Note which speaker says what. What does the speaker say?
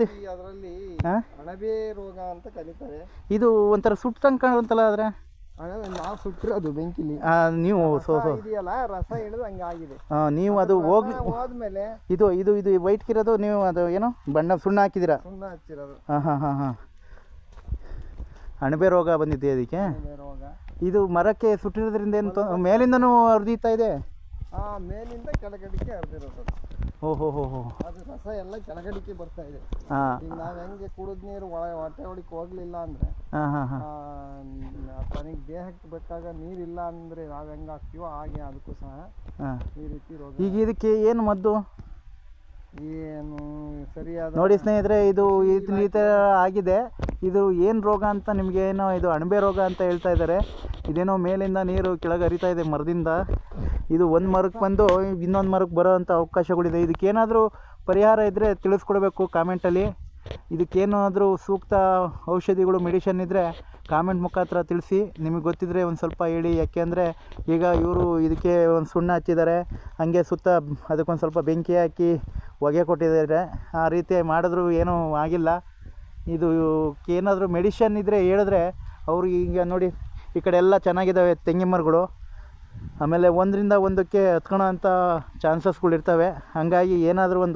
Speaker 1: ಇದು
Speaker 2: ಅದರಲ್ಲಿ ಅಣಬೆ ರೋಗ ಅಂತ ಕರೀತಾರೆ.
Speaker 1: ಇದು ಒಂಥರ ಸುಟ್ಟಂಗೆ ಕಾಣುತ್ತಲ್ಲ ಆದರೆ?
Speaker 2: ನಾವು ಸುಟ್ಟಿರೋದು ಬೆಂಕಿಲಿ.
Speaker 1: ನೀವು ಸೊ ಸೊ.
Speaker 2: ಇದೆಯಲ್ಲ ರಸ ಹಿಡಿದು ಹಂಗಾಗಿದೆ
Speaker 1: ಆ, ನೀವು ಅದು ಹೋಗಿ
Speaker 2: ಹೋದ್ಮೇಲೆ
Speaker 1: ಇದು ಇದು ಇದು ವೈಟ್ ಕಿರೋದು ನೀವು ಅದು ಏನು? ಬಣ್ಣ ಸುಣ್ಣ ಹಾಕಿದಿರ
Speaker 2: ಸುಣ್ಣ ಹಚ್ಚಿರೋದು.
Speaker 1: ಹಾಂ ಹಾಂ ಹಾಂ ಹಾಂ. ಅಣಬೆ ರೋಗ ಬಂದಿದೆ ಅದಕ್ಕೆ
Speaker 2: ರೋಗ.
Speaker 1: ಇದು ಮರಕ್ಕೆ ಸುಟ್ಟಿರೋದ್ರಿಂದ ಏನು ಮೇಲಿಂದನೂ ಹರಿದೀತಾ ಇದೆ?
Speaker 2: ಮೇಲಿಂದ ಕೆಳಗಡೆಗೆ ಹರಿದಿರೋದು
Speaker 1: ಓ ಹೋ ಹೋ
Speaker 2: ಅದು ರಸ ಎಲ್ಲ ಕೆಳಗಡಿಕೆ ಬರ್ತಾ ಇದೆ.
Speaker 1: ಹಾಂ.
Speaker 2: ಈಗ ನಾವು ಹೆಂಗೆ ಕುಡಿದ ನೀರು ಒಳ ಹೊಟ್ಟೆ ಒಳಗೆ ಹೋಗ್ಲಿಲ್ಲ ಅಂದ್ರೆ
Speaker 1: ಹಾಂ ಹಾಂ ಹಾಂ.
Speaker 2: ತನಗೆ ದೇಹಕ್ಕೆ ಬೇಕಾಗ ನೀರಿಲ್ಲ ಅಂದ್ರೆ ನಾವು ಹೆಂಗೆ ಹಾಕ್ತೀವೋ ಹಾಗೆ ಅದಕ್ಕೂ ಸಹ
Speaker 1: ಹಾಂ.
Speaker 2: ಈ ರೀತಿ ರೋಗ
Speaker 1: ಈಗ ಇದಕ್ಕೆ ಏನು ಮದ್ದು?
Speaker 2: ಏನು ಸರಿಯಾದ
Speaker 1: ನೋಡಿ ಸ್ನೇಹಿತರೆ ಇದು ಈ ಥರ ಆಗಿದೆ. ಇದು ಏನು ರೋಗ ಅಂತ ನಿಮಗೆ ಏನೋ ಇದು ಅಣಬೆ ರೋಗ ಅಂತ ಹೇಳ್ತಾ ಇದ್ದಾರೆ. ಇದೇನೋ ಮೇಲಿಂದ ನೀರು ಕೆಳಗೆ ಹರಿತಾ ಇದೆ ಮರದಿಂದ. ಇದು ಒಂದು ಮರಕ್ಕೆ ಬಂದು ಇನ್ನೊಂದು ಮರಕ್ಕೆ ಬರೋವಂಥ ಅವಕಾಶಗಳಿದೆ. ಇದಕ್ಕೇನಾದರೂ ಪರಿಹಾರ ಇದ್ದರೆ ತಿಳಿಸ್ಕೊಡ್ಬೇಕು ಕಾಮೆಂಟಲ್ಲಿ ಇದಕ್ಕೇನಾದರೂ ಸೂಕ್ತ ಔಷಧಿಗಳು ಮೆಡಿಷನ್ ಇದ್ದರೆ ಕಾಮೆಂಟ್ ಮುಖಾಂತರ ತಿಳಿಸಿ. ನಿಮಗೆ ಗೊತ್ತಿದ್ರೆ ಒಂದು ಸ್ವಲ್ಪ ಹೇಳಿ. ಯಾಕೆಂದರೆ ಈಗ ಇವರು ಇದಕ್ಕೆ ಒಂದು ಸುಣ್ಣ ಹಚ್ಚಿದ್ದಾರೆ ಹಾಗೆ ಸುತ್ತ ಅದಕ್ಕೊಂದು ಸ್ವಲ್ಪ ಬೆಂಕಿ ಹಾಕಿ ಹೊಗೆ ಕೊಟ್ಟಿದ್ದಾರೆ ಆ ರೀತಿ ಮಾಡಿದ್ರೂ ಏನೂ ಆಗಿಲ್ಲ. ಇದು ಏನಾದರೂ ಮೆಡಿಷನ್ ಇದ್ದರೆ ಹೇಳಿದ್ರೆ ಅವ್ರಿಗೆ ಈಗ ನೋಡಿ ಈ ಕಡೆ ಎಲ್ಲ ಚೆನ್ನಾಗಿದ್ದಾವೆ ತೆಂಗಿನ ಮರಗಳು. ಆಮೇಲೆ ಒಂದರಿಂದ ಒಂದಕ್ಕೆ ಹತ್ಕೊಳೋ ಅಂಥ ಚಾನ್ಸಸ್ಗಳಿರ್ತವೆ. ಹಾಗಾಗಿ ಏನಾದರೂ ಒಂದು